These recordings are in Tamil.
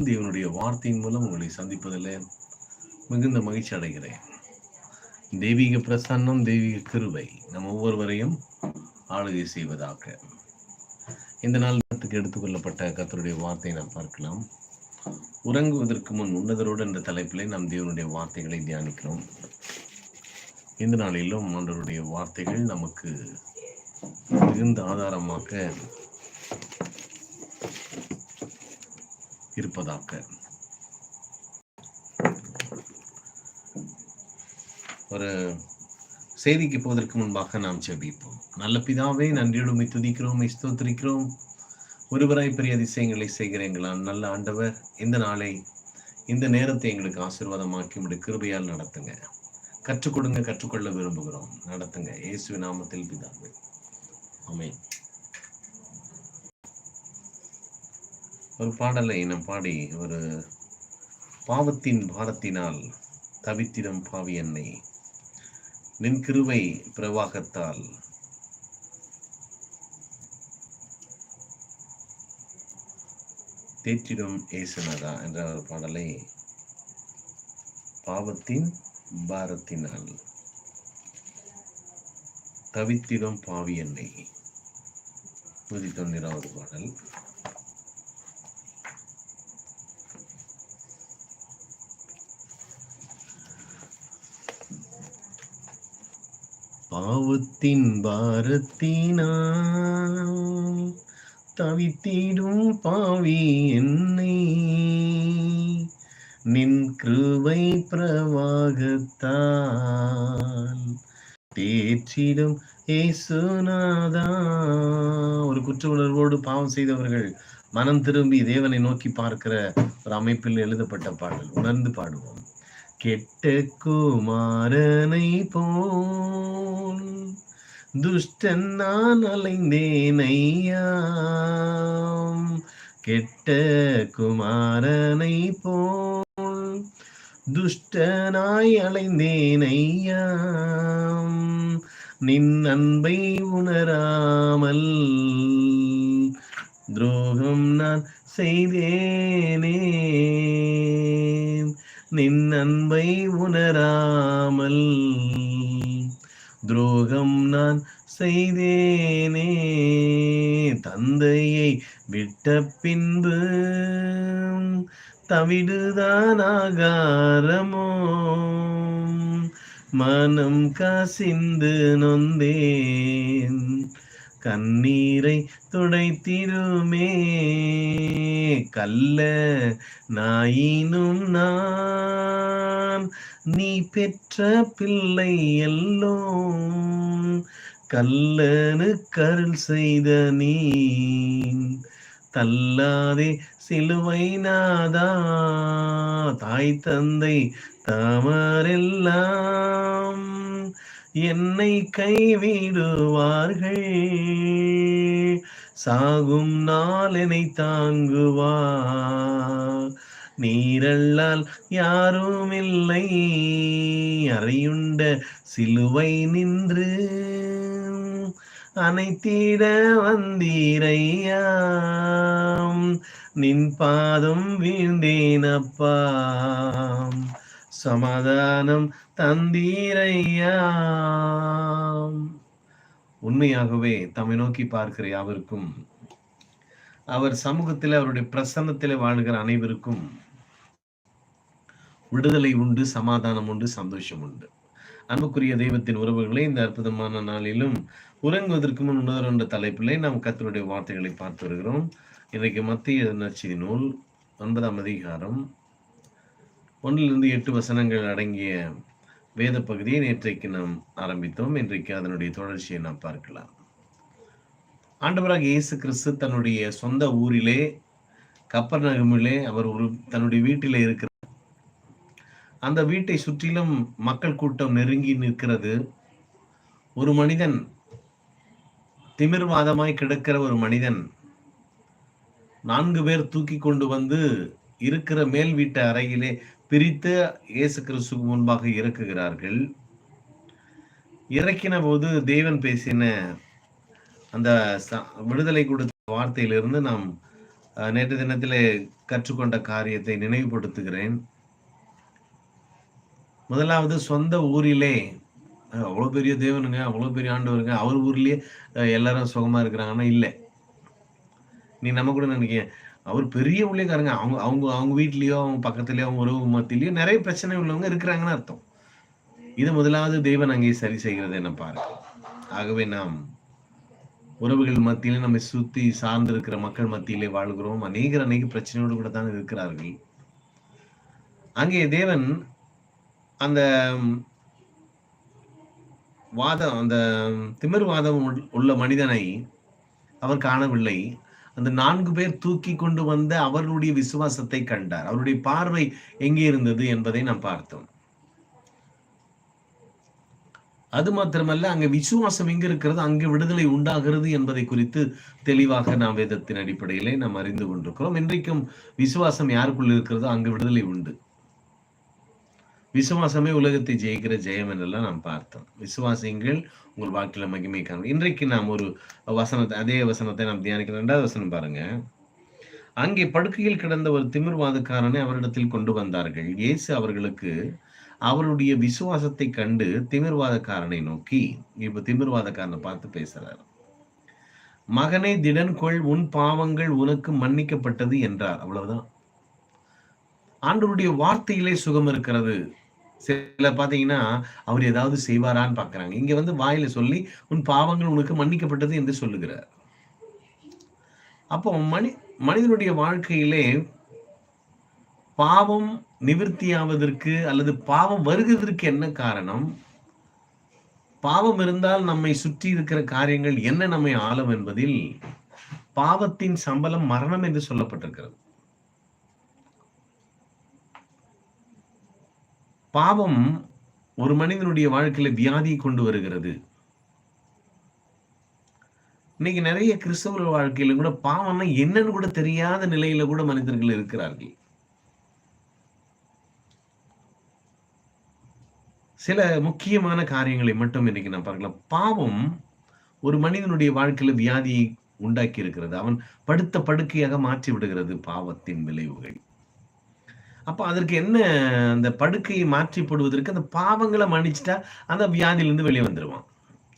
தேவனுடைய வார்த்தையின் மூலம் உங்களை சந்திப்பதில் மிகுந்த மகிழ்ச்சி அடைகிறேன். தெய்வீக பிரசன்னம் தெய்வீக கிருவை நம் ஒவ்வொருவரையும் ஆளுகை செய்வதாக. இந்த நாளத்துக்கு எடுத்துக்கொள்ளப்பட்ட கத்தருடைய வார்த்தையை நாம் பார்க்கலாம். உறங்குவதற்கு முன் உன்னதரோடு என்ற தலைப்பிலே நாம் தேவனுடைய வார்த்தைகளை தியானிக்கிறோம். இந்த நாளிலும் ஆண்டவருடைய வார்த்தைகள் நமக்கு மிகுந்த ஆதாரமாக இருப்பதாக. ஒரு செய்திக்கு போவதற்கு முன்பாக நாம் செபிப்போம் நல்ல பிதாவே நன்றியுடன் துதிக்கிறோம் ஸ்தோத்திரிக்கிறோம். ஒருவராய் பெரிய அதிசயங்களை செய்கிற எங்களால் நல்ல ஆண்டவர் இந்த நாளை இந்த நேரத்தை எங்களுக்கு ஆசீர்வாதமாக்கி உடைய கிருபையால் நடத்துங்க. கற்றுக் கொடுங்க கற்றுக்கொள்ள விரும்புகிறோம். நடத்துங்க. இயேசு நாமத்தில் பிதாவே. ஆமென். ஒரு பாடலை நாம் பாடி ஒரு பாவத்தின் பாரத்தினால் தவித்திடம் பாவி என்னை. நின் கிருவை பிரவாகத்தால். தேற்றிடும் ஏசுனதா என்ற ஒரு பாடலை பாவத்தின் பாரத்தினால். தவித்திடும் பாவி என்னை. நூற்றி தொண்ணூறாவது பாடல். பாவத்தின் பாரத்தினால் தவித்திடும் பாவி என்னை. நின் கிருவை பிரவாகத்தால் தேற்றிடும் ஏசுநாதா ஒரு குற்ற உணர்வோடு பாவம் செய்தவர்கள் மனம் திரும்பி தேவனை நோக்கி பார்க்கிற ஒரு அமைப்பில் எழுதப்பட்ட பாடல். உணர்ந்து பாடுவோம். கெட்ட குமாரனை போல் துஷ்டன் நான் அலைந்தேன் ஐயா கெட்ட குமாரனை போல் துஷ்டனாய் அலைந்தேன் ஐயா நின் அன்பை உணராமல் துரோகம் நான் செய்தேனே. நின் அன்பை உணராமல். துரோகம் நான் செய்தேனே தந்தையை விட்ட பின்பு தவிடுதான் ஆகாரமோ மனம் கசிந்து நொந்தேன் கண்ணீரை துடைத்திடுமே. கல்ல நாயினும் நான் நீ பெற்ற பிள்ளை எல்லோம். கல்லனு கருள் செய்த நீ தள்ளாதே சிலுவை நாதா. தாய் தந்தை தாமரெல்லாம் என்னை கைவிடுவார்கள். சாகும் நாள் என்னை தாங்குவார். நீரல்லால் யாரும் இல்லை. அறையுண்ட சிலுவை நின்று அனைத்திட வந்தீரையா நின் பாதம் வீழ்ந்தேன் சமாதானம் தந்தீரையா உண்மையாகவே தம்மை நோக்கி பார்க்கிற யாவருக்கும் அவர் சமூகத்தில் அவருடைய பிரசன்னத்தில் வாழ்கிற அனைவருக்கும் விடுதலை உண்டு சமாதானம் உண்டு சந்தோஷம் உண்டு. அன்புக்குரிய தெய்வத்தின் உறவுகளை இந்த அற்புதமான நாளிலும் உறங்குவதற்கு முன் உணர் என்ற தலைப்பிலே நாம் கத்தருடைய வார்த்தைகளை பார்த்து வருகிறோம். இன்றைக்கு மத்திய நற்செய்தி நூல் ஒன்பதாம் அதிகாரம் ஒன்றிலிருந்து எட்டு வசனங்கள் அடங்கிய வேத பகுதியை நேற்றைக்கு நாம் ஆரம்பித்தோம். இன்றைக்கு அதனுடைய தொடர்ச்சியை நாம் பார்க்கலாம். ஆண்டவராக இயேசு கிறிஸ்து தன்னுடைய சொந்த ஊரிலே கப்பர் நகமிலே அவர் ஒரு தன்னுடைய வீட்டிலே இருக்கிற அந்த வீட்டை சுற்றிலும் மக்கள் கூட்டம் நெருங்கி நிற்கிறது. ஒரு மனிதன் திமிர்வாதமாய் கிடக்கிற ஒரு மனிதன் நான்கு பேர் தூக்கி கொண்டு வந்து இருக்கிற மேல் வீட்டு அறையிலே பிரித்து இயேசு கிறிஸ்துக்கு முன்பாக இறக்குகிறார்கள். இறக்கின போது தேவன் பேசின அந்த விடுதலை கொடுத்த வார்த்தையிலிருந்து நாம் நேற்று தினத்திலே கற்றுக்கொண்ட காரியத்தை நினைவுபடுத்துகிறேன். முதலாவது சொந்த ஊரிலே அஹ், அவ்வளவு பெரிய தேவனுங்க அவ்வளவு பெரிய ஆண்டவருங்க அவர் ஊர்லயே எல்லாரும் சுகமா இருக்கிறாங்கன்னா இல்லை. நீ நம்ம கூட நினைக்கிறேன் அவர் பெரிய ஊழியக்காரங்க. அவங்க அவங்க அவங்க வீட்லேயோ அவங்க பக்கத்துலயோ அவங்க உறவு மத்தியிலயோ நிறைய பிரச்சனை உள்ளவங்க இருக்கிறாங்கன்னு அர்த்தம். இது முதலாவது தேவன் அங்கே சரி செய்கிறது என்ன பாருங்க ஆகவே நாம் உறவுகள் மத்தியிலே நம்மை சுத்தி சார்ந்து இருக்கிற மக்கள் மத்தியிலே வாழ்கிறோம். அநேகர் அநேக பிரச்சனையோடு கூட தான் இருக்கிறார்கள். அங்கே தேவன் அந்த வாதம் அந்த திமிர் வாதம் உள்- உள்ள மனிதனை அவர் காணவில்லை. அந்த நான்கு பேர் தூக்கி கொண்டு வந்த அவருடைய விசுவாசத்தை கண்டார். அவருடைய பார்வை எங்கே இருந்தது என்பதை நாம் பார்த்தோம். அது மாத்திரமல்ல அங்க விசுவாசம் எங்க இருக்கிறது அங்கு விடுதலை உண்டாகிறது என்பதை குறித்து தெளிவாக நாம் வேதத்தின் அடிப்படையிலே நாம் அறிந்து கொண்டிருக்கிறோம். இன்றைக்கும் விசுவாசம் யாருக்குள் இருக்கிறதோ அங்கு விடுதலை உண்டு. விசுவாசமே உலகத்தை ஜெயிக்கிற ஜெயம் என்றெல்லாம் நாம் பார்த்தோம். விசுவாசிங்கள் உங்கள் வாழ்க்கையில மகிமை காணும் இன்றைக்கு நாம் ஒரு வசனத்தை அதே வசனத்தை நாம் தியானிக்கிறோம் ரெண்டாவது வசனம் பாருங்க. அங்கே படுக்கையில் கிடந்த ஒரு திமிர்வாதக்காரனை அவரிடத்தில் கொண்டு வந்தார்கள். இயேசு அவர்களுக்கு அவருடைய விசுவாசத்தை கண்டு திமிர்வாதக்காரனை நோக்கி இப்ப திமிர்வாதக்காரனை பார்த்து பேசுறார். மகனை திடன் கொள் உன் பாவங்கள் உனக்கு மன்னிக்கப்பட்டது என்றார். அவ்வளவுதான். ஆண்டவருடைய வார்த்தையிலே சுகம் இருக்கிறது. சில பாத்தீங்கன்னா அவர் ஏதாவது செய்வாரான்னு பாக்குறாங்க. இங்க வந்து வாயில சொல்லி உன் பாவங்கள் உனக்கு மன்னிக்கப்பட்டது என்று சொல்லுகிறார். அப்போ மனி மனிதனுடைய வாழ்க்கையிலே பாவம் நிவர்த்தியாவதற்கு அல்லது பாவம் வருகிறதற்கு என்ன காரணம்? பாவம் இருந்தால் நம்மை சுற்றி இருக்கிற காரியங்கள் என்ன நம்மை ஆளும் என்பதில் பாவத்தின் சம்பளம் மரணம் என்று சொல்லப்பட்டிருக்கிறது. பாவம் ஒரு மனிதனுடைய வாழ்க்கையில வியாதியை கொண்டு வருகிறது. இன்னைக்கு நிறைய கிறிஸ்தவர்கள் வாழ்க்கையில கூட பாவம்னா என்னன்னு கூட தெரியாத நிலையில கூட மனிதர்கள் இருக்கிறார்கள். சில முக்கியமான காரியங்களை மட்டும் இன்னைக்கு நான் பார்க்கலாம். பாவம் ஒரு மனிதனுடைய வாழ்க்கையில வியாதியை உண்டாக்கி இருக்கிறது. அவன் படுத்த படுக்கையாக மாற்றி விடுகிறது பாவத்தின் விளைவுகள். அப்போ அதற்கு என்ன அந்த படுக்கையை மாற்றி போடுவதற்கு அந்த பாவங்களை மன்னிச்சிட்டா அந்த வியாதியிலிருந்து வெளியே வந்துடுவான்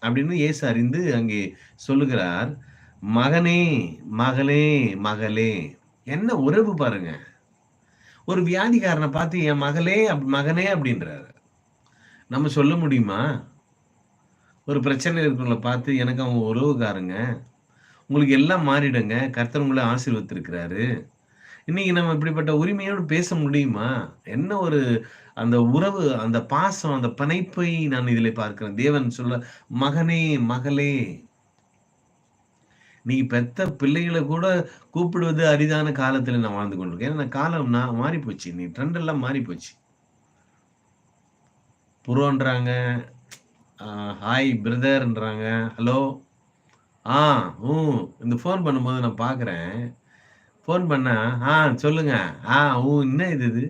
அப்படின்னு ஏசு அறிந்து அங்கே சொல்லுகிறார் மகனே மகளே மகளே என்ன உறவு பாருங்க. ஒரு வியாதிக்காரனை பார்த்து என் மகளே அப்- மகனே அப்படின்றாரு. நம்ம சொல்ல முடியுமா? ஒரு பிரச்சனை இருக்கிறவங்கள பார்த்து எனக்கு அவங்க உறவுக்காரங்க. உங்களுக்கு எல்லாம் மாறிடுங்க. கர்த்தர் உங்களை ஆசீர்வத்திருக்கிறாரு இன்னைக்கு நம்ம இப்படிப்பட்ட உரிமையோடு பேச முடியுமா? என்ன ஒரு அந்த உறவு அந்த பாசம் அந்த பனைப்பை நான் இதில் பார்க்கிறேன். தேவன் சொல்ல மகனே மகளே நீ பெத்த பிள்ளைகளை கூட கூப்பிடுவது அரிதான காலத்துல நான் வாழ்ந்து கொண்டிருக்கேன். ஏன்னா காலம் நான் மாறி போச்சு நீ ட்ரெண்ட் எல்லாம் மாறி போச்சு புரோன்றாங்க ஹாய் பிரதர்ன்றாங்க ஹலோ ஆ ஊ இந்த ஃபோன் பண்ணும்போது நான் பார்க்குறேன். ஃபோன் பண்ணா ஆ சொல்லுங்க. ஆ ஊ என்ன இது இது?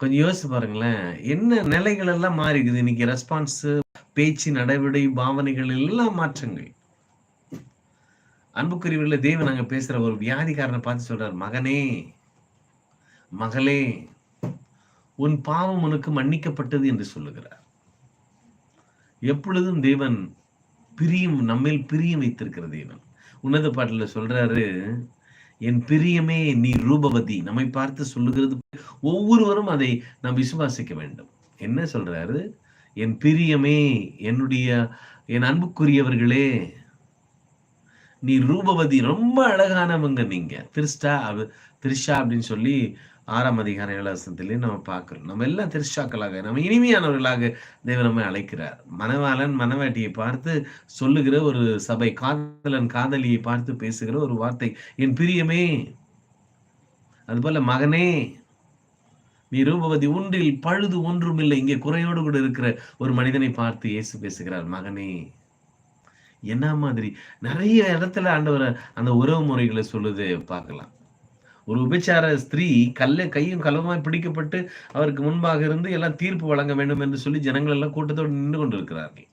கொஞ்சம் யோசிச்சு பாருங்களேன். என்ன நிலைகள் எல்லாம் மாறி இருக்குது இன்னைக்கு ரெஸ்பான்ஸ் பேச்சு நடவடிக்கை பாவனைகள் எல்லாம் மாற்றங்கள். அன்புக்குரியவர்கள தேவன் நாங்க பேசுற ஒரு வியாதிக்காரனை பார்த்து சொல்றார் மகனே மகளே உன் பாவம் உனக்கு மன்னிக்கப்பட்டது என்று சொல்லுகிறார். எப்பொழுதும் தேவன் பிரியம் நம்மில் பிரியம் வைத்திருக்கிற தேவன். உன்னத பாட்டுல சொல்றாரு என் பிரியமே நீ ரூபவதி. நம்மை பார்த்து சொல்லுகிறது ஒவ்வொருவரும் அதை நாம் விசுவாசிக்க வேண்டும். என்ன சொல்றாரு? என் பிரியமே என்னுடைய என் அன்புக்குரியவர்களே நீ ரூபவதி. ரொம்ப அழகானவங்க நீங்க. திருஷ்டா திரிஷா அப்படின்னு சொல்லி ஆறாம் அதிகார இலவசத்திலே நம்ம பார்க்குறோம். நம்ம எல்லாம் திருஷாக்களாக நம்ம இனிமையானவர்களாக தேவன் நம்மை அழைக்கிறார். மணவாளன் மணவாட்டியை பார்த்து சொல்லுகிற ஒரு சபை காதலன் காதலியை பார்த்து பேசுகிற ஒரு வார்த்தை என் பிரியமே அதுபோல மகனே நீ ரூபவதி ஒன்றில் பழுது ஒன்றும் இல்லை இங்கே குறையோடு கூட இருக்கிற ஒரு மனிதனை பார்த்து இயேசு பேசுகிறார் மகனே என்ன மாதிரி? நிறைய இடத்துல ஆண்டவர் அந்த உறவு முறைகளை சொல்லுது பார்க்கலாம். ஒரு உபச்சார ஸ்திரீ கல்ல கையும் களவுமாய் பிடிக்கப்பட்டு அவருக்கு முன்பாக இருந்து எல்லாம் தீர்ப்பு வழங்க வேண்டும் என்று சொல்லி ஜனங்கள் எல்லாம் கூட்டத்தோடு நின்று கொண்டிருக்கிறார்கள்.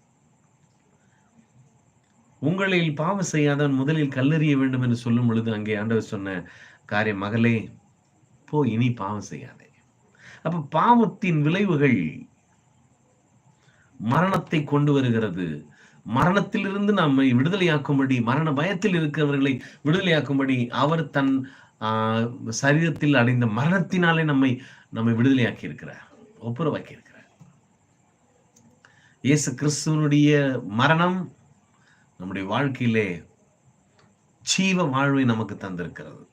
உங்களில் பாவம் செய்யாதவன் முதலில் கல்லறிய வேண்டும் என்று சொல்லும் பொழுது அங்கே ஆண்டவர் சொன்ன காரியம் மகளே போ இனி பாவம் செய்யாதே. அப்ப பாவத்தின் விளைவுகள் மரணத்தை கொண்டு வருகிறது. மரணத்திலிருந்து நம்மை விடுதலையாக்கும்படி மரண பயத்தில் இருக்கிறவர்களை விடுதலையாக்கும்படி அவர் தன் சரீரத்தில் அடைந்த மரணத்தினாலே நம்மை நம்மை விடுதலையாக்கி இருக்கிறார் ஒப்புரவாக்கி இருக்கிறார் இயேசு கிறிஸ்துவனுடைய மரணம் நம்முடைய வாழ்க்கையிலே ஜீவ வாழ்வை நமக்கு தந்திருக்கிறது.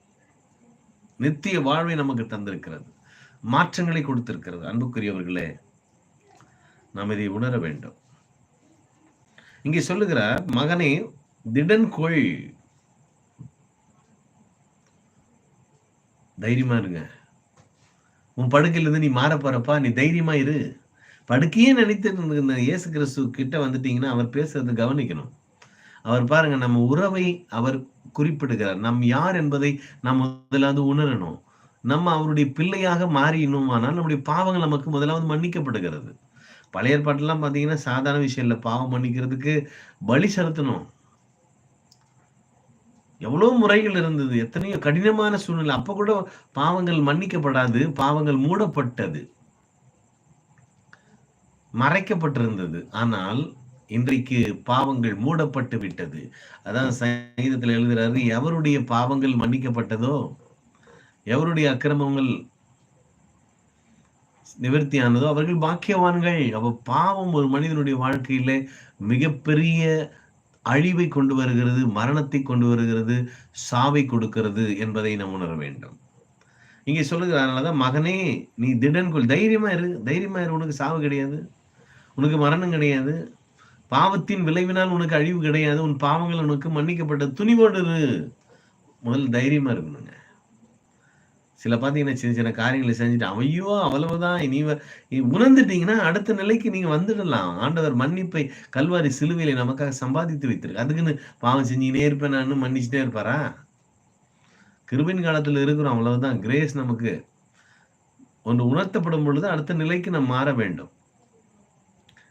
நித்திய வாழ்வை நமக்கு தந்திருக்கிறது. மாற்றங்களை கொடுத்திருக்கிறது. அன்புக்குரியவர்களே நாம் இதை உணர வேண்டும். இங்கே சொல்லுகிறார் மகனே திடன் கொள் தைரியமா இருங்க. உன் படுக்கையிலிருந்து நீ மாறப்போறப்பா நீ தைரியமா இரு. படுக்கையே நினைத்து இயேசு கிறிஸ்து கிட்ட வந்துட்டீங்கன்னா அவர் பேசுறது கவனிக்கணும். அவர் பாருங்க நம்ம உறவை அவர் குறிப்பிடுகிறார். நம் யார் என்பதை நாம் முதலாவது உணரணும். நம்ம அவருடைய பிள்ளையாக மாறினுமானால் நம்முடைய பாவங்கள் நமக்கு முதலாவது மன்னிக்கப்படுகிறது. பழைய ஏற்பாட்டெல்லாம் பார்த்தீங்கன்னா சாதாரண விஷயம் இல்லை. பாவம் மன்னிக்கிறதுக்கு பலி செலுத்தணும். எவ்வளவு முறைகள் இருந்தது எத்தனையோ கடினமான சூழ்நிலை. அப்ப கூட பாவங்கள் மன்னிக்கப்படாது பாவங்கள் மூடப்பட்டது. மறைக்கப்பட்டிருந்தது. ஆனால் இன்றைக்கு பாவங்கள் மூடப்பட்டு விட்டது. அதான் சங்கீதத்தில் எழுதுறாரு எவருடைய பாவங்கள் மன்னிக்கப்பட்டதோ எவருடைய அக்கிரமங்கள் நிவர்த்தியானதோ அவர்கள் பாக்கியவான்கள். அவ பாவம் ஒரு மனிதனுடைய வாழ்க்கையில மிகப்பெரிய அழிவை கொண்டு வருகிறது மரணத்தை கொண்டு வருகிறது சாவை கொடுக்கிறது என்பதை நாம் உணர வேண்டும். இங்கே தான் மகனே நீ திடன்குள் தைரியமா இரு தைரியமா இரு உனக்கு சாவு கிடையாது உனக்கு மரணம் கிடையாது பாவத்தின் விளைவினால் உனக்கு அழிவு கிடையாது உன் பாவங்கள் உனக்கு மன்னிக்கப்பட்ட துணிவோடு முதல் தைரியமா இருக்கணுங்க. சில பார்த்தீங்கன்னா சின்ன சின்ன காரியங்களை செஞ்சுட்டு ஐயோ அவ்வளவுதான் நீ உணர்ந்துட்டீங்கன்னா அடுத்த நிலைக்கு நீங்க வந்துடலாம். ஆண்டவர் மன்னிப்பை கல்வாரி சிலுவையில நமக்காக சம்பாதித்து வைத்திருக்கு அதுக்குன்னு பாவம் செஞ்சுக்கினே இருப்பேன் நான் மன்னிச்சுட்டே இருப்பாரா? கிருபின் காலத்துல இருக்கிறோம் அவ்வளவுதான். கிரேஸ் நமக்கு ஒன்று உணர்த்தப்படும் பொழுது அடுத்த நிலைக்கு நாம் மாற வேண்டும்.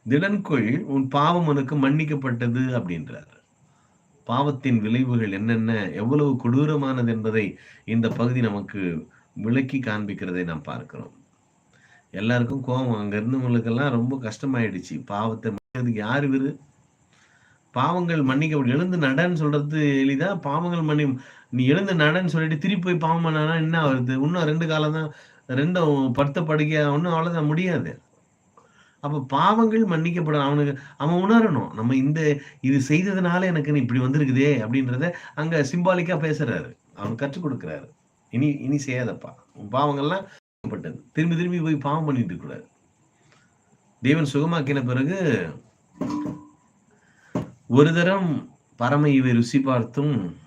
திடன்கொள் உன் பாவம் உனக்கு மன்னிக்கப்பட்டது அப்படின்றார். பாவத்தின் விளைவுகள் என்னென்ன எவ்வளவு கொடூரமானது என்பதை இந்த பகுதி நமக்கு விளக்கி காண்பிக்கிறதை நாம் பார்க்கிறோம். எல்லாருக்கும் கோபம். அங்க இருந்தவங்களுக்கெல்லாம் ரொம்ப கஷ்டமாயிடுச்சு. பாவத்தை மன்னிக்கிறதுக்கு யார் இவர்? பாவங்கள் மன்னிக்க எழுந்து நடன்னு சொல்றது எளிதா? பாவங்கள் மன்னி நீ எழுந்து நடன்னு சொல்லிட்டு திருப்பி போய் பாவம் பண்ணா என்ன வருது இன்னும் ரெண்டு காலம் தான் ரெண்டும் படுத்த படுக்கையா ஒன்றும் அவ்வளோதான் முடியாது. அப்போ பாவங்கள் மன்னிக்கப்படும். அவனுக்கு அவன் உணரணும். நம்ம இந்த இது செய்ததுனால எனக்கு இப்படி வந்திருக்குதே அப்படின்றத அங்கே சிம்பாலிக்காக பேசுறாரு. அவன் கற்றுக் கொடுக்குறாரு. இனி இனி செய்யாதப்பா. பாவங்கள்லாம் பட்டது. திரும்பி திரும்பி போய் பாவம் பண்ணிட்டு கூடாது. தேவன் சுகமாக்கின பிறகு ஒரு தரம் பரம இவை ருசி பார்த்தும்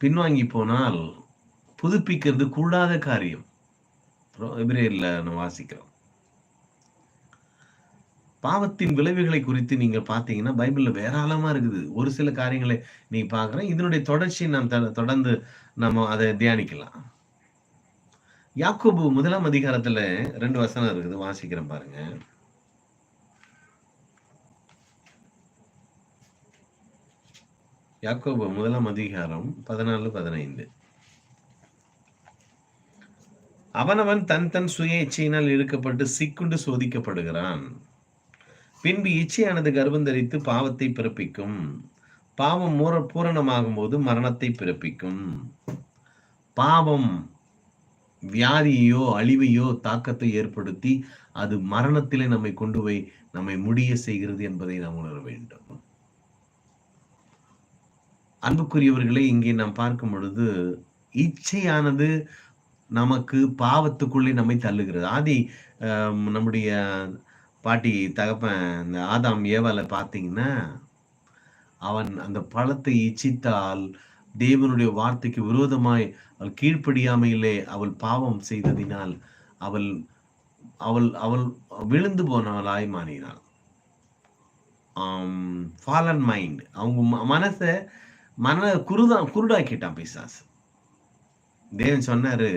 பின்வாங்கி போனால் புதுப்பிக்கிறது கூடாத காரியம். எபிரேல வாசிக்கிறோம். பாவத்தின் விளைவுகளை குறித்து நீங்க பாத்தீங்கன்னா பைபிள்ல வேறாளமா இருக்குது. ஒரு சில காரியங்களை நீ பாக்குறேன் இதனுடைய தொடர்ச்சி நாம் தொடர்ந்து நம்ம அதை தியானிக்கலாம். யாக்கோபு முதலாம் அதிகாரத்துல ரெண்டு வசனம் இருக்குது. வாசிக்கிறேன் பாருங்க. யாக்கோபு முதலாம் அதிகாரம் பதினாலு பதினைந்து. அவனவன் தன் தன் சுய இச்சையினால் இழுக்கப்பட்டு சிக்குண்டு சோதிக்கப்படுகிறான். பின்பு இச்சையானது கர்ப்பம் தரித்து பாவத்தை பிறப்பிக்கும். பாவம் மூர பூரணமாகும் போது மரணத்தை பிறப்பிக்கும். பாவம் வியாதியோ அழிவையோ தாக்கத்தை ஏற்படுத்தி அது மரணத்திலே நம்மை கொண்டு போய் நம்மை முடிய செய்கிறது என்பதை நாம் உணர வேண்டும். அன்புக்குரியவர்களை இங்கே நாம் பார்க்கும் பொழுது இச்சையானது நமக்கு பாவத்துக்குள்ளே நம்மை தள்ளுகிறது. ஆதி நம்முடைய பாட்டி தகப்பன் இந்த ஆதாம் ஏவால பார்த்தீங்கன்னா அவன் அந்த பழத்தை இச்சித்தால் தேவனுடைய வார்த்தைக்கு விரோதமாய் அவள் கீழ்ப்படியாமையிலே அவள் பாவம் செய்ததினால் அவள் அவள் அவள் விழுந்து போனவளாய் மாறினாள். ஃபாலன் மைண்ட் அவங்க மனசை மன குருதா குருடாக்கிட்டான் பிசாஸ் தேவன் சொன்னாரு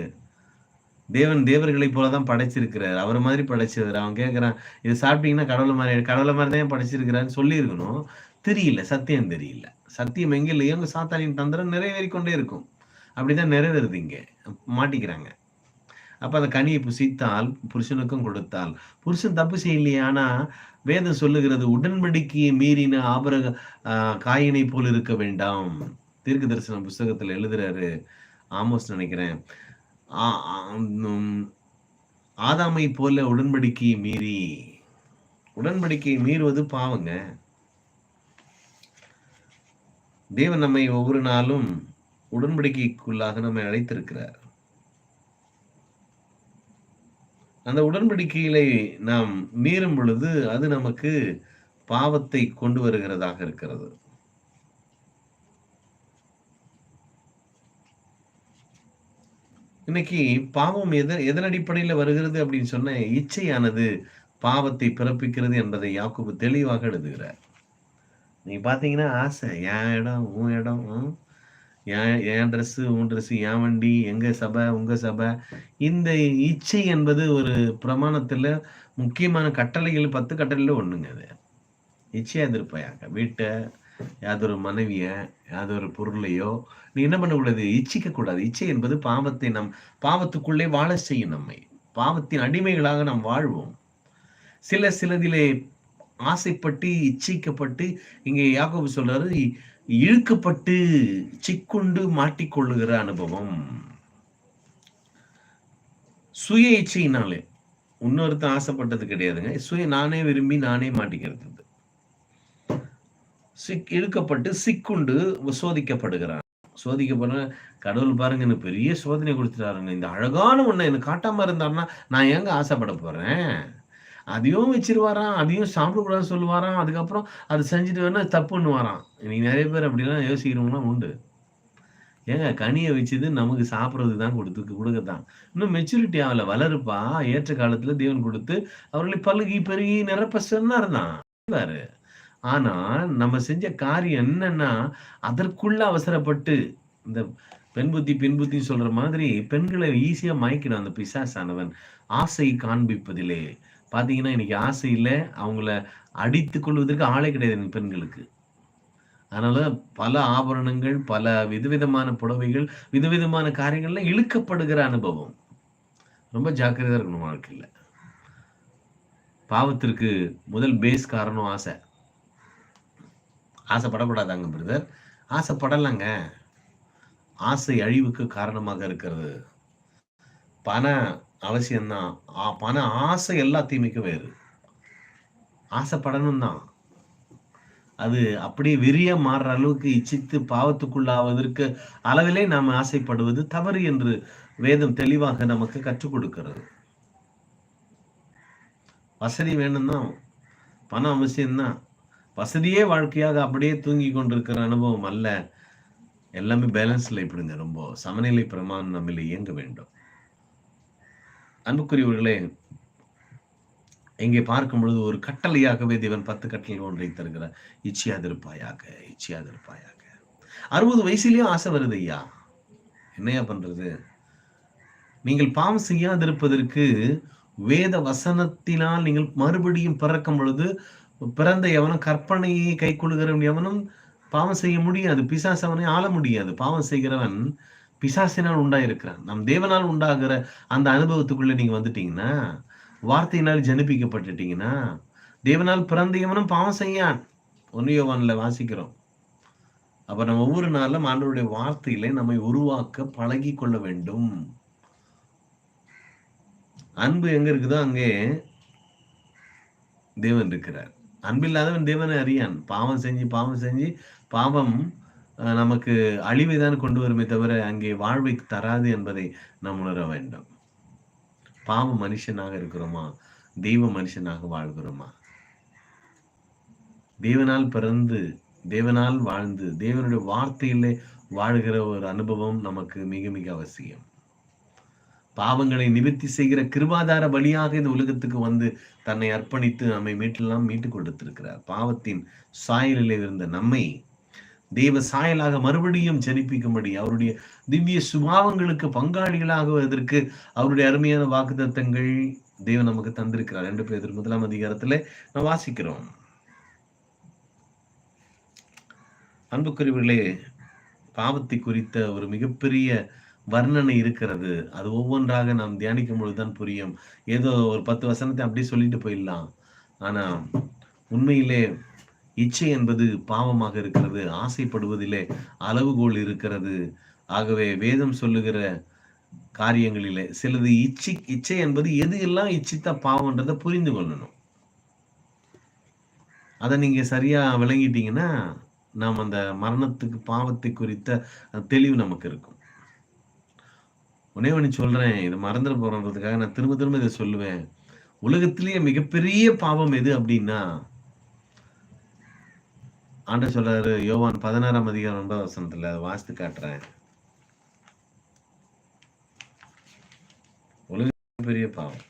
தேவன் தேவர்களை போலதான் படைச்சிருக்கிறார். அவர் மாதிரி படைச்சவர். அவன் கேட்கிறான் இதை சாப்பிட்டீங்கன்னா கடவுளை மாதிரி கடவுளை மாதிரி தான் படைச்சிருக்கிறான்னு சொல்லியிருக்கணும். தெரியல சத்தியம் தெரியல. சத்தியம் எங்க இல்லையோ அங்க சாத்தானின் தந்திரம் நிறைவேறி கொண்டே இருக்கும். அப்படிதான் நிறைவேறுது இங்க. மாட்டிக்கிறாங்க. அப்ப அந்த கனியை புசித்தால் புருஷனுக்கும் கொடுத்தால். புருஷன் தப்பு செய்யலையே ஆனா வேதம் சொல்லுகிறது உடன்படிக்கையை மீறின ஆபரக காயினை போல் இருக்க வேண்டாம். தீர்க்க தரிசன புஸ்தகத்துல எழுதுறாரு. ஆமோஸ் நினைக்கிறேன். ஆதாமை போல உடன்படிக்கையை மீறி உடன்படிக்கையை மீறுவது பாவங்க. தேவன் நம்மை ஒவ்வொரு நாளும் உடன்படிக்கைக்குள்ளாக நம்மை அழைத்திருக்கிறார். அந்த உடன்படிக்கைகளை நாம் மீறும் பொழுது அது நமக்கு பாவத்தை கொண்டு வருகிறதாக இருக்கிறது. இன்னைக்கு பாவம் எதன் எதன் அடிப்படையில் வருகிறது அப்படின்னு சொன்ன இச்சையானது பாவத்தை பிறப்பிக்கிறது என்பதை யாக்குபு தெளிவாக எழுதுகிறார். நீ பாத்தீங்கன்னா ஆசை என் இடம் உன் இடம் என் என் ட்ரெஸ்ஸு உன் ட்ரெஸ்ஸு என் வண்டி எங்கள் சபை உங்கள் சபை. இந்த இச்சை என்பது ஒரு பிரமாணத்தில் முக்கியமான கட்டளைகள் பத்து கட்டளையில் ஒன்றுங்க அது. இச்சையாக இருப்பாயாங்க வீட்டை யாதொரு மனைவிய யாதொரு பொருளையோ நீ என்ன பண்ணக்கூடாது இச்சிக்க கூடாது. இச்சை என்பது பாவத்தை நம் பாவத்துக்குள்ளே வாழ செய்யும் நம்மை. பாவத்தின் அடிமைகளாக நாம் வாழ்வோம். சில சிலதிலே ஆசைப்பட்டு இச்சைக்கப்பட்டு இங்கே யாக்கோபு சொல்றாரு இழுக்கப்பட்டு சிக்குண்டு மாட்டிக்கொள்ளுகிற அனுபவம். சுய இச்சையினாலே. இன்னொருத்தன் ஆசைப்பட்டது கிடையாதுங்க. சுய நானே விரும்பி நானே மாட்டிக்கிறது. சிக் இழுக்கப்பட்டு சிக்குண்டு சோதிக்கப்படுகிறான். சோதிக்கப்படுற கடவுள் பாருங்க எனக்கு பெரிய சோதனை கொடுத்துட்டாருங்க. இந்த அழகான ஒன்று எனக்கு காட்டாம இருந்தாருன்னா நான் எங்க ஆசைப்பட போறேன்? அதையும் வச்சிருவாராம் அதையும் சாப்பிடக்கூடாது சொல்லுவாராம் அதுக்கப்புறம் அது செஞ்சுட்டு வேணா தப்புன்னு வாரான் இன்னைக்கு நிறைய பேர் அப்படிலாம் யோசிக்கிறவங்களாம் உண்டு. ஏங்க கனியை வச்சது நமக்கு சாப்பிட்றது தான் கொடுத்து கொடுக்கத்தான். இன்னும் மெச்சூரிட்டி ஆகல வளருப்பா. ஏற்ற காலத்துல தேவன் கொடுத்து அவர்களை பழுகி பெருகி நிரப்ப சொன்னார்தான். ஆனா நம்ம செஞ்ச காரியம் என்னன்னா அதற்குள்ள அவசரப்பட்டு இந்த பெண் புத்தி பெண் புத்தி சொல்ற மாதிரி பெண்களை ஈஸியா மயக்கிடும் அந்த பிசாசானவன். ஆசை காண்பிப்பதிலே. பார்த்தீங்கன்னா இன்னைக்கு ஆசை இல்லை அவங்கள அடித்து கொள்வதற்கு ஆளே கிடையாது பெண்களுக்கு. அதனால பல ஆபரணங்கள் பல விதவிதமான புடவைகள் விதவிதமான காரியங்கள்ல இழுக்கப்படுகிற அனுபவம். ரொம்ப ஜாக்கிரதையா இருக்கணும் வாழ்க்கையில். பாவத்திற்கு முதல் பேஸ் காரணம் ஆசை. ஆசைப்படக்கூடாதாங்க பிரதர் ஆசைப்படலைங்க. ஆசை அழிவுக்கு காரணமாக இருக்கிறது. பண அவசியம்தான். பண ஆசை எல்லாத்தையுமே வேறு. ஆசைப்படணும் தான் அது அப்படியே வெறிய மாறுற அளவுக்கு இச்சித்து பாவத்துக்குள்ளாவதற்கு அளவிலே நாம் ஆசைப்படுவது தவறு என்று வேதம் தெளிவாக நமக்கு கற்றுக் கொடுக்கிறது. வசதி வேணும்தான். பணம் அவசியம்தான். வசதியே வாழ்க்கையாக அப்படியே தூங்கி கொண்டிருக்கிற அனுபவம் அல்ல. எல்லாமே பேலன்ஸ்ல இப்படிங்க. ரொம்ப சமநிலை பிரமாணம் நம்மில் இயங்க வேண்டும். அன்புக்குரியவர்களே இங்கே பார்க்கும் பொழுது ஒரு கட்டளையாகவே தேவன் பத்து கட்டளை ஒன்றை தருகிறார். இச்சியாதிருப்பாயாக இச்சியாதிருப்பாயாக. அறுபது வயசுலயும் ஆசை வருது ஐயா. என்னையா பண்றது? நீங்கள் பாவம் செய்யாதிருப்பதற்கு வேத வசனத்தினால் நீங்கள் மறுபடியும் பிறக்கும் பொழுது பிறந்த எவனும் கற்பனையை கை கொள்கிறவன் எவனும் பாவம் செய்ய முடியாது. பிசாசவனை ஆள முடியாது. பாவம் செய்கிறவன் பிசாசினால் உண்டாயிருக்கிறான். நம் தேவனால் உண்டாகிற அந்த அனுபவத்துக்குள்ள நீங்க வந்துட்டீங்கன்னா வார்த்தையினால் ஜனிப்பிக்கப்பட்டுட்டீங்கன்னா தேவனால் பிறந்த பாவம் செய்யான். ஒன்னியோவான்ல வாசிக்கிறோம். அப்ப நம்ம ஒவ்வொரு நாளும் ஆண்டவருடைய வார்த்தையில நம்மை உருவாக்க பழகி கொள்ள வேண்டும். அன்பு எங்க இருக்குதோ அங்கே தேவன் இருக்கிறார். அன்பில்லாதவன் தேவனை அறியான். பாவம் செஞ்சு பாவம் செஞ்சு பாவம் நமக்கு அழிவை தான் கொண்டு வருமே தவிர அங்கே வாழ்வை தராது என்பதை நாம் உணர வேண்டும். பாவ மனுஷனாக இருக்கிறோமா? தெய்வ மனுஷனாக வாழ்கிறோமா? தேவனால் பிறந்து தேவனால் வாழ்ந்து தேவனுடைய வார்த்தையிலே வாழ்கிற ஒரு அனுபவம் நமக்கு மிக மிக அவசியம். பாவங்களை நிவர்த்தி செய்கிற கிருபாதார வழியாக இந்த உலகத்துக்கு வந்து தன்னை அர்ப்பணித்து நம்மை மீட்டெல்லாம் மீட்டுக் கொடுத்திருக்கிறார். பாவத்தின் சாயலில் இருந்த நம்மை தெய்வ சாயலாக மறுபடியும் ஜனிப்பிக்கும்படி அவருடைய திவ்ய சுபாவங்களுக்கு பங்காளிகளாகுவதற்கு அவருடைய அருமையான வாக்குதத்தங்கள் தெய்வம் நமக்கு தந்திருக்கிறார். ரெண்டு பேர் முதலாம் அதிகாரத்துல நாம் வாசிக்கிறோம். அன்புக்குரியவர்களே பாவத்தை குறித்த ஒரு மிகப்பெரிய வர்ணனை இருக்கிறது. அது ஒவ்வொன்றாக நாம் தியானிக்கும் பொழுதுதான் புரியும். ஏதோ ஒரு பத்து வசனத்தை அப்படியே சொல்லிட்டு போயிடலாம். ஆனா உண்மையிலே இச்சை என்பது பாவமாக இருக்கிறது. ஆசைப்படுவதிலே அளவுகோல் இருக்கிறது. ஆகவே வேதம் சொல்லுகிற காரியங்களிலே சிலது இச்சி இச்சை என்பது எது எல்லாம் இச்சித்தா பாவம்ன்றதை புரிந்து கொள்ளணும். அதை நீங்க சரியா விளங்கிட்டீங்கன்னா நாம் அந்த மரணத்துக்கு பாவத்தை குறித்த தெளிவு நமக்கு இருக்கும். உனே ஒன்று சொல்றேன் இது மறந்துட போறதுக்காக நான் திரும்ப திரும்ப இதை சொல்லுவேன். உலகத்திலேயே மிகப்பெரிய பாவம் எது அப்படின்னா ஆண்ட சொல்றாரு யோவான் பதினாறாம் அதிகாரம் ரொம்ப வசனத்துல அதை வாசித்து காட்டுறேன். உலக பெரிய பாவம்.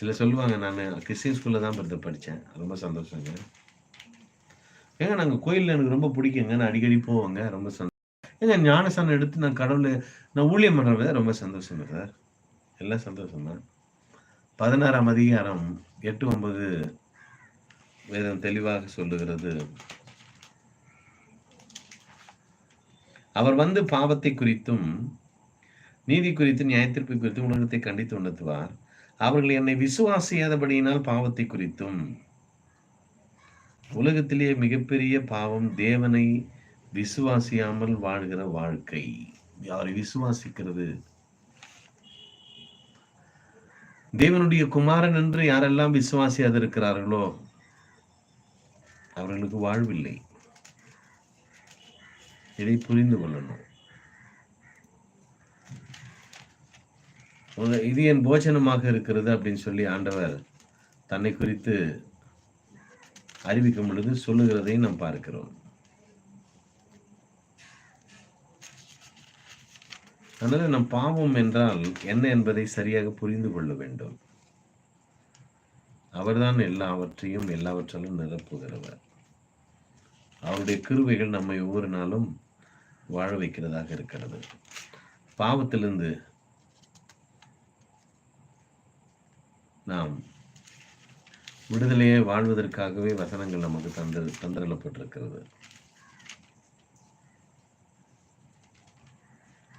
சில சொல்லுவாங்க நான் கிறிஸ்டின் ஸ்கூல்ல தான் பிறந்த படித்தேன் ரொம்ப சந்தோஷங்க. ஏங்க நாங்கள் கோயிலில் எனக்கு ரொம்ப பிடிக்குங்க. நான் அடிக்கடி போவாங்க. ரொம்ப சந்தோஷம். ஏங்க ஞானசானம் எடுத்து நான் கடவுள் நான் ஊழியம் பண்ணுறது ரொம்ப சந்தோஷம் சார். எல்லாம் சந்தோஷம் தான். பதினாறாம் அதிகாரம் எட்டு ஒன்பது வேதம் தெளிவாக சொல்லுகிறது. அவர் வந்து பாவத்தை குறித்தும் நீதி குறித்தும் நியாயத்திற்பை குறித்தும் உலகத்தை கண்டித்து உணர்த்துவார். அவர்கள் என்னை விசுவாசியாதபடியினால் பாவத்தை குறித்தும் உலகத்திலேயே மிகப்பெரிய பாவம் தேவனை விசுவாசியாமல் வாழ்கிற வாழ்க்கை. அவரை விசுவாசிக்கிறது? தேவனுடைய குமாரன் என்று யாரெல்லாம் விசுவாசியாது இருக்கிறார்களோ அவர்களுக்கு வாழ்வில்லை. இதை புரிந்து கொள்ளணும். இது என் போஜனமாக இருக்கிறது அப்படின்னு சொல்லி ஆண்டவர் தன்னை குறித்து அறிவிக்கும் பொழுது சொல்லுகிறதை நாம் பார்க்கிறோம். அதனால் நம் பாவம் என்றால் என்ன என்பதை சரியாக புரிந்து கொள்ள வேண்டும். அவர்தான் எல்லாவற்றையும் எல்லாவற்றாலும் நிரப்புகிறவர். அவருடைய கிருவைகள் நம்மை ஒவ்வொரு நாளும் வாழ வைக்கிறதாக இருக்கிறது. பாவத்திலிருந்து நாம் விடுதலையை வாழ்வதற்காகவே வசனங்கள் நமக்கு தந்து தந்திரப்பட்டிருக்கிறது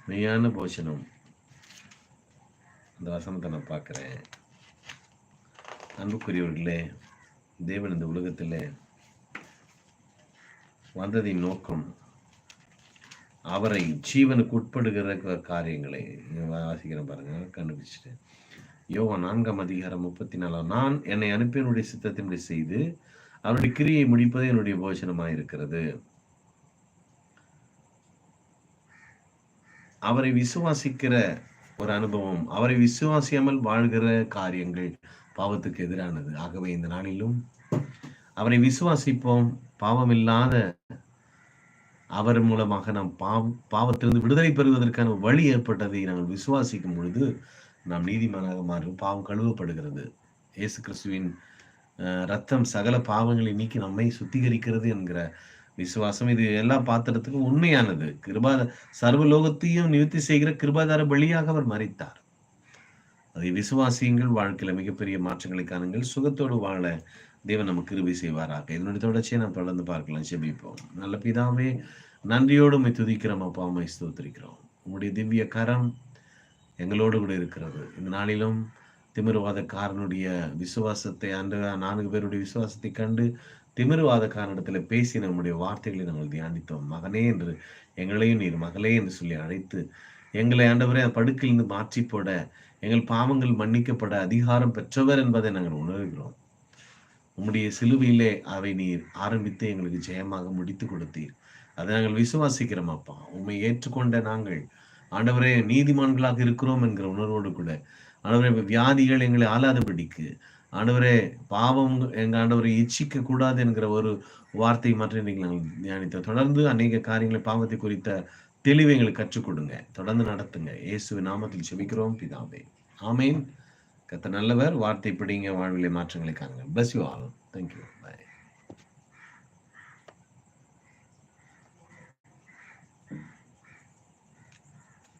மெய்யான போஷனம் அந்த வசனத்தை நான் பார்க்குறேன். அன்புக்குரியவர்களே தேவன் இந்த உலகத்தில் வந்ததின் நோக்கம் அவரை ஜீவனுக்கு உட்படுகிற காரியங்களை. வாசிக்கிறேன் பாருங்க கண்டுபிடிச்சிட்டேன் யோவா நான்காம் அதிகாரம் முப்பத்தி நாலாம். நான் என்னை அனுப்பியனுடைய சித்தத்தினுடைய செய்து அவருடைய கிரியை முடிப்பதே என்னுடைய போஷனமாக இருக்கிறது அவரை விசுவாசிக்கிற ஒரு அனுபவம் அவரை விசுவாசியாமல் வாழ்கிற காரியங்கள் பாவத்துக்கு எதிரானது. ஆகவே இந்த நாளிலும் அவரை விசுவாசிப்போம். பாவம் இல்லாத அவர் மூலமாக நாம் பாவ பாவத்திலிருந்து விடுதலை பெறுவதற்கான வழி ஏற்பட்டதை நாங்கள் விசுவாசிக்கும் பொழுது நாம் நீதிமானாக மாறும். பாவம் கழுவப்படுகிறது. இயேசு கிறிஸ்துவின் ரத்தம் சகல பாவங்களை நீக்கி நம்மை சுத்திகரிக்கிறது என்கிற விசுவாசம். இது எல்லா பாத்திரத்துக்கும் உண்மையானது. கிருபா சர்வலோகத்தையும் நிவர்த்தி செய்கிற கிருபாதார பலியாக அவர் மறித்தார் அதை விசுவாசியங்கள் வாழ்க்கையில மிகப்பெரிய மாற்றங்களை காணுங்கள். சுகத்தோடு வாழ தேவன் நமக்கு கிருபி செய்வாராக. இதனுடைய தொடர்ச்சியை நாம் தொடர்ந்து பார்க்கலாம் செபிப்போம் நல்ல பிதாவே நன்றியோடு உண்மை துதிக்கிறோம் அப்பா அம்மை ஸ்தோத்திரிக்கிறோம். உங்களுடைய திவ்ய கரம் எங்களோடு கூட இருக்கிறது. இந்த நாளிலும் திமிர்வாதக்காரனுடைய விசுவாசத்தை அன்று நான்கு பேருடைய விசுவாசத்தை கண்டு திமிர்வாத பேசி நம்முடைய வார்த்தைகளை நாங்கள் தியானித்தோம். மகனே என்று எங்களையும் நீர் மகளே என்று சொல்லி அழைத்து எங்களை ஆண்டவரே படுக்கையிலிருந்து மாற்றி போட எங்கள் பாவங்கள் மன்னிக்கப்பட அதிகாரம் பெற்றவர் என்பதை நாங்கள் உணர்கிறோம். உம்முடைய சிலுவையிலே அவை நீர் ஆரம்பித்து எங்களுக்கு ஜெயமாக முடித்து கொடுத்தீர். அதை நாங்கள் விசுவாசிக்கிறோம் அப்பா. உண்மை ஏற்றுக்கொண்ட நாங்கள் ஆண்டவரே நீதிமான்களாக இருக்கிறோம் என்கிற உணர்வோடு கூட ஆண்டவரே வியாதிகள் எங்களை ஆளாதபடிக்கு ஆண்டவரே பாவம் எங்க ஆண்டவரை இச்சிக்க கூடாது என்கிற ஒரு வார்த்தை மற்றும் நீங்கள் தியானித்த தொடர்ந்து அநேக காரியங்களை பாவத்தை குறித்த தெளிவை எங்களுக்கு கற்றுக் கொடுங்க. தொடர்ந்து நடத்துங்க. இயேசு நாமத்தில் செபிக்கிறோம் பிதாவே ஆமேன். கத்த நல்லவர். வார்த்தை பிடிங்க வாழ்விலை மாற்றங்களை காணுங்க பஸ் யூ ஆல் தேங்க்யூ